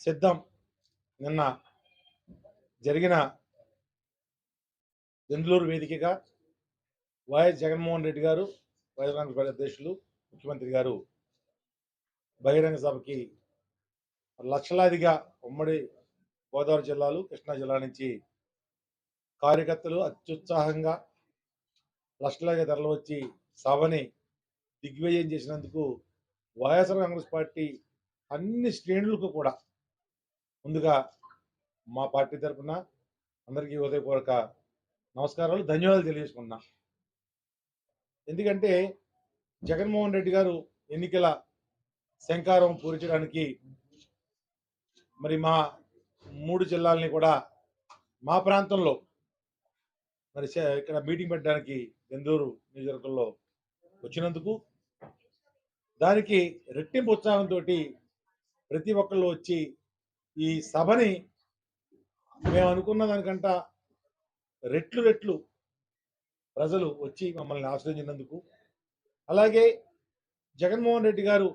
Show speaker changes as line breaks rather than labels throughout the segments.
సిద్ధం. నిన్న జరిగిన దెందులూరు వేదికగా వైఎస్ జగన్మోహన్ రెడ్డి గారు వైఎస్ కాంగ్రెస్ అధ్యక్షులు ముఖ్యమంత్రి గారు బహిరంగ సభకి లక్షలాదిగా ఉమ్మడి గోదావరి జిల్లాలు కృష్ణా జిల్లా నుంచి కార్యకర్తలు అత్యుత్సాహంగా లక్షలాదిగా తరలి వచ్చి సభని దిగ్విజయం చేసినందుకు వైఎస్ఆర్ కాంగ్రెస్ పార్టీ అన్ని శ్రేణులకు కూడా ముందుగా మా పార్టీ తరఫున అందరికీ హృదయపూర్వక నమస్కారాలు ధన్యవాదాలు తెలియజేసుకున్నా ఎందుకంటే జగన్మోహన్ రెడ్డి గారు ఎన్నికల శంకారం పూరించడానికి మరి మా మూడు జిల్లాలని కూడా మా ప్రాంతంలో మరి ఇక్కడ మీటింగ్ పెట్టడానికి బెందూరు నియోజకవర్గంలో వచ్చినందుకు దానికి రెట్టింపు ఉత్సాహంతో ప్రతి ఒక్కళ్ళు వచ్చి ఈ సభని మేము అనుకున్న దానికంట రెట్లు రెట్లు ప్రజలు వచ్చి మమ్మల్ని ఆశ్రయించినందుకు. అలాగే జగన్మోహన్ రెడ్డి గారు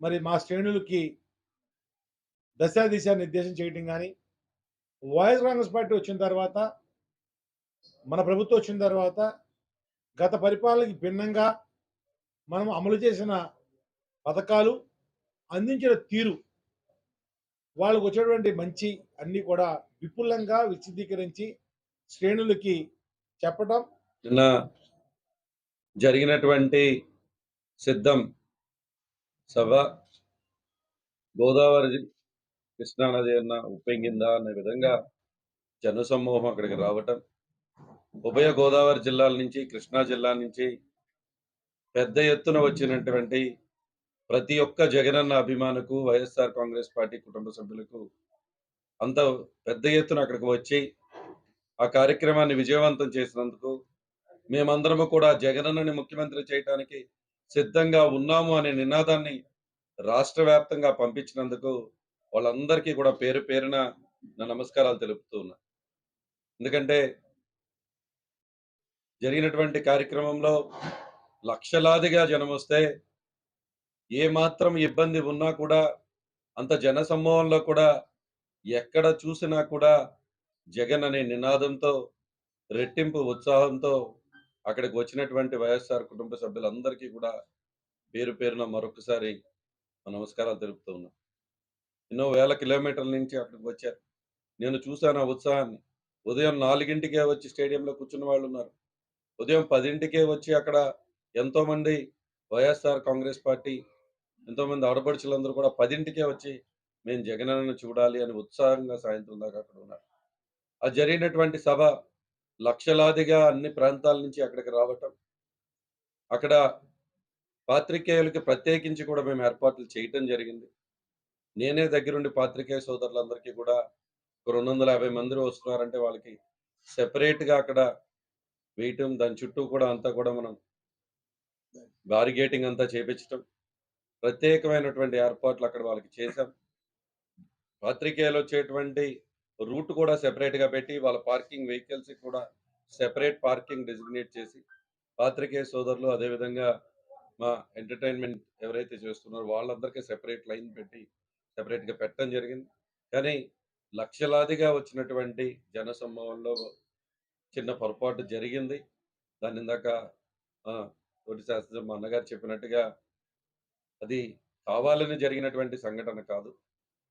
మరి మా శ్రేణులకి దశా దిశ నిర్దేశం చేయటం కానీ వైఎస్ కాంగ్రెస్ పార్టీ వచ్చిన తర్వాత మన ప్రభుత్వం వచ్చిన తర్వాత గత పరిపాలనకి భిన్నంగా మనం అమలు చేసిన పథకాలు అందించిన తీరు వాళ్ళకు వచ్చేటువంటి మంచి అన్ని కూడా విపులంగా విశదీకరించి శ్రేణులకి చెప్పటం.
నిన్న జరిగినటువంటి సిద్ధం సభ గోదావరి కృష్ణానది అన్న ఉప్పెంగిందా అనే విధంగా జనసమూహం అక్కడికి రావటం. ఉభయ గోదావరి జిల్లాల నుంచి కృష్ణా జిల్లా నుంచి పెద్ద ఎత్తున వచ్చినటువంటి ప్రతి ఒక్క జగనన్న అభిమానులకు వైఎస్ఆర్ కాంగ్రెస్ పార్టీ కుటుంబ సభ్యులకు అంత పెద్ద ఎత్తున అక్కడికి వచ్చి ఆ కార్యక్రమాన్ని విజయవంతం చేసినందుకు మేమందరము కూడా జగనన్నని ముఖ్యమంత్రి చేయడానికి సిద్ధంగా ఉన్నాము అనే నినాదాన్ని రాష్ట్ర వ్యాప్తంగా పంపించినందుకు వాళ్ళందరికీ కూడా పేరు పేరున నా నమస్కారాలు తెలుపుతూ ఉన్నా. ఎందుకంటే జరిగినటువంటి కార్యక్రమంలో లక్షలాదిగా జనం వస్తే ఏ మాత్రం ఇబ్బంది ఉన్నా కూడా అంత జనసమూహంలో కూడా ఎక్కడ చూసినా కూడా జగన్ అనే నినాదంతో రెట్టింపు ఉత్సాహంతో అక్కడికి వచ్చినటువంటి వైఎస్ఆర్ కుటుంబ సభ్యులందరికీ కూడా పేరు పేరున మరొకసారి నమస్కారాలు తెలుపుతూ ఉన్నాం. ఎన్నో వేల కిలోమీటర్ల నుంచి అక్కడికి వచ్చారు. నేను చూశాను ఆ ఉత్సాహాన్ని. ఉదయం నాలుగింటికే వచ్చి స్టేడియంలో కూర్చున్న వాళ్ళు ఉన్నారు. ఉదయం పదింటికే వచ్చి అక్కడ ఎంతో మంది వైఎస్ఆర్ కాంగ్రెస్ పార్టీ ఎంతోమంది ఆడపడుచులందరూ కూడా పదింటికే వచ్చి మేము జగనన్న చూడాలి అని ఉత్సాహంగా సాయంత్రం దాకా అక్కడ ఉన్నారు. ఆ జరిగినటువంటి సభ లక్షలాదిగా అన్ని ప్రాంతాల నుంచి అక్కడికి రావటం అక్కడ పాత్రికేయులకి ప్రత్యేకించి కూడా మేము ఏర్పాట్లు చేయటం జరిగింది. నేనే దగ్గరుండి పాత్రికేయ సోదరులందరికీ కూడా ఒక రెండు వందల యాభై మంది వస్తున్నారంటే వాళ్ళకి సెపరేట్గా అక్కడ వేయటం దాని చుట్టూ కూడా అంతా కూడా మనం బారిగేటింగ్ అంతా చేపించటం ప్రత్యేకమైనటువంటి ఏర్పాట్లు అక్కడ వాళ్ళకి చేశాం. పాత్రికేయులు వచ్చేటువంటి రూట్ కూడా సెపరేట్గా పెట్టి వాళ్ళ పార్కింగ్ వెహికల్స్ కూడా సెపరేట్ పార్కింగ్ డెసిగ్నేట్ చేసి పాత్రికేయ సోదరులు అదేవిధంగా మా ఎంటర్టైన్మెంట్ ఎవరైతే చేస్తున్నారో వాళ్ళందరికీ సెపరేట్ లైన్ పెట్టి సెపరేట్గా పెట్టడం జరిగింది. కానీ లక్షలాదిగా వచ్చినటువంటి జన చిన్న పొరపాటు జరిగింది. దాని ఇందాక తోటి శాస్త్రం మా అన్నగారు చెప్పినట్టుగా అది కావాలని జరిగినటువంటి సంఘటన కాదు.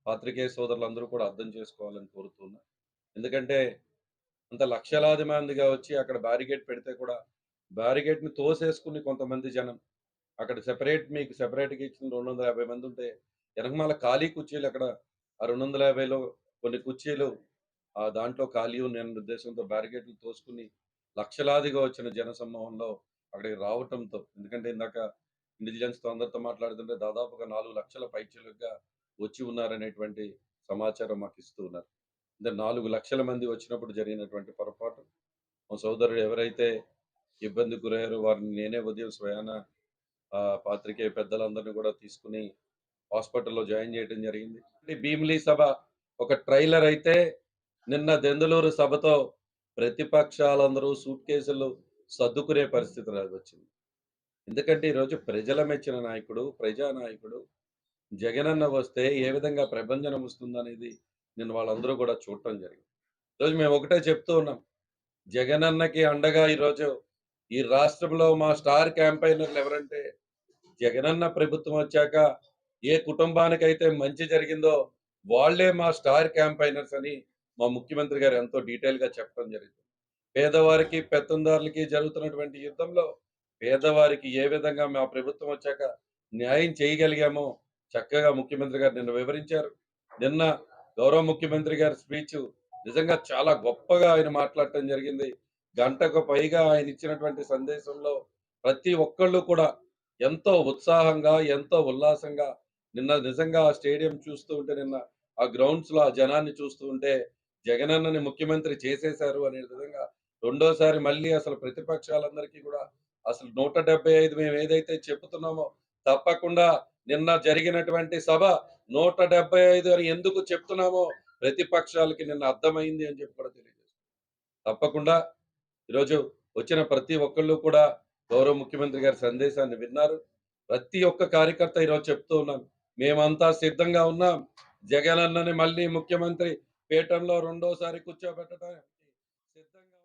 పాత్రికేయ సోదరులందరూ కూడా అర్థం చేసుకోవాలని కోరుతున్నా. ఎందుకంటే అంత లక్షలాది మందిగా వచ్చి అక్కడ బ్యారిగేట్ పెడితే కూడా బ్యారిగేట్ని తోసేసుకుని కొంతమంది జనం అక్కడ సెపరేట్ మీకు సెపరేట్గా ఇచ్చిన రెండు వందల యాభై మంది ఉంటే వెనకమాల ఖాళీ కుర్చీలు అక్కడ ఆ రెండు వందల యాభైలో కొన్ని కుర్చీలు ఆ దాంట్లో ఖాళీ ఉన్న ఉద్దేశంతో బ్యారిగేట్లు తోసుకుని లక్షలాదిగా వచ్చిన జనసమూహంలో అక్కడికి రావటంతో. ఎందుకంటే ఇందాక ఇంటెలిజెన్స్ అందరితో మాట్లాడుతుంటే దాదాపుగా నాలుగు లక్షల పైచలుగా వచ్చి ఉన్నారనేటువంటి సమాచారం మాకు ఇస్తూ ఉన్నారు. అంటే నాలుగు లక్షల మంది వచ్చినప్పుడు జరిగినటువంటి పొరపాటు మా సోదరుడు ఎవరైతే ఇబ్బంది గురయ్యారో వారిని నేనే ఉదయం స్వయాన ఆ పాత్రికేయ పెద్దలందరినీ కూడా తీసుకుని హాస్పిటల్లో జాయిన్ చేయడం జరిగింది. ఈ భీమిలీ సభ ఒక ట్రైలర్ అయితే నిన్న దెందులూరు సభతో ప్రతిపక్షాలందరూ సూట్ కేసులు సర్దుకునే పరిస్థితి వచ్చింది ఎందుకంటే ఈరోజు ప్రజల మెచ్చిన నాయకుడు ప్రజా నాయకుడు జగనన్న వస్తే ఏ విధంగా ప్రభంజనం వస్తుందనేది నేను వాళ్ళందరూ కూడా చూడటం జరిగింది. ఈరోజు మేము ఒకటే చెప్తూ ఉన్నాం. జగనన్నకి అండగా ఈరోజు ఈ రాష్ట్రంలో మా స్టార్ క్యాంపైనర్లు ఎవరంటే జగనన్న ప్రభుత్వం వచ్చాక ఏ కుటుంబానికైతే మంచి జరిగిందో వాళ్ళే మా స్టార్ క్యాంపైనర్స్ అని మా ముఖ్యమంత్రి గారు ఎంతో డీటెయిల్గా చెప్పడం జరిగింది. పేదవారికి పెత్తందారులకి జరుగుతున్నటువంటి యుద్ధంలో పేదవారికి ఏ విధంగా మా ప్రభుత్వం వచ్చాక న్యాయం చేయగలిగామో చక్కగా ముఖ్యమంత్రి గారు నిన్న వివరించారు. నిన్న గౌరవ ముఖ్యమంత్రి గారి స్పీచ్ నిజంగా చాలా గొప్పగా ఆయన మాట్లాడటం జరిగింది. గంటకు పైగా ఆయన ఇచ్చినటువంటి సందేశంలో ప్రతి ఒక్కళ్ళు కూడా ఎంతో ఉత్సాహంగా ఎంతో ఉల్లాసంగా నిన్న నిజంగా ఆ స్టేడియం చూస్తూ ఉంటే నిన్న ఆ గ్రౌండ్స్లో ఆ జనాన్ని చూస్తూ ఉంటే జగనన్నని ముఖ్యమంత్రి చేసేశారు అనే విధంగా రెండోసారి మళ్ళీ అసలు ప్రతిపక్షాలందరికీ కూడా అసలు నూట డెబ్బై ఐదు మేము ఏదైతే చెప్తున్నామో తప్పకుండా నిన్న జరిగినటువంటి సభ నూట డెబ్బై ఐదు అని ఎందుకు చెప్తున్నామో ప్రతిపక్షాలకి నిన్న అర్థమైంది అని చెప్పి కూడా తెలియజేస్తాం తప్పకుండా ఈరోజు వచ్చిన ప్రతి ఒక్కళ్ళు కూడా గౌరవ ముఖ్యమంత్రి గారి సందేశాన్ని విన్నారు. ప్రతి ఒక్క కార్యకర్త ఈరోజు చెప్తూ ఉన్నాం. మేమంతా సిద్ధంగా ఉన్నాం. జగన్ అన్నని మళ్ళీ ముఖ్యమంత్రి పీఠంలో రెండోసారి కూర్చోబెట్టడానికి సిద్ధంగా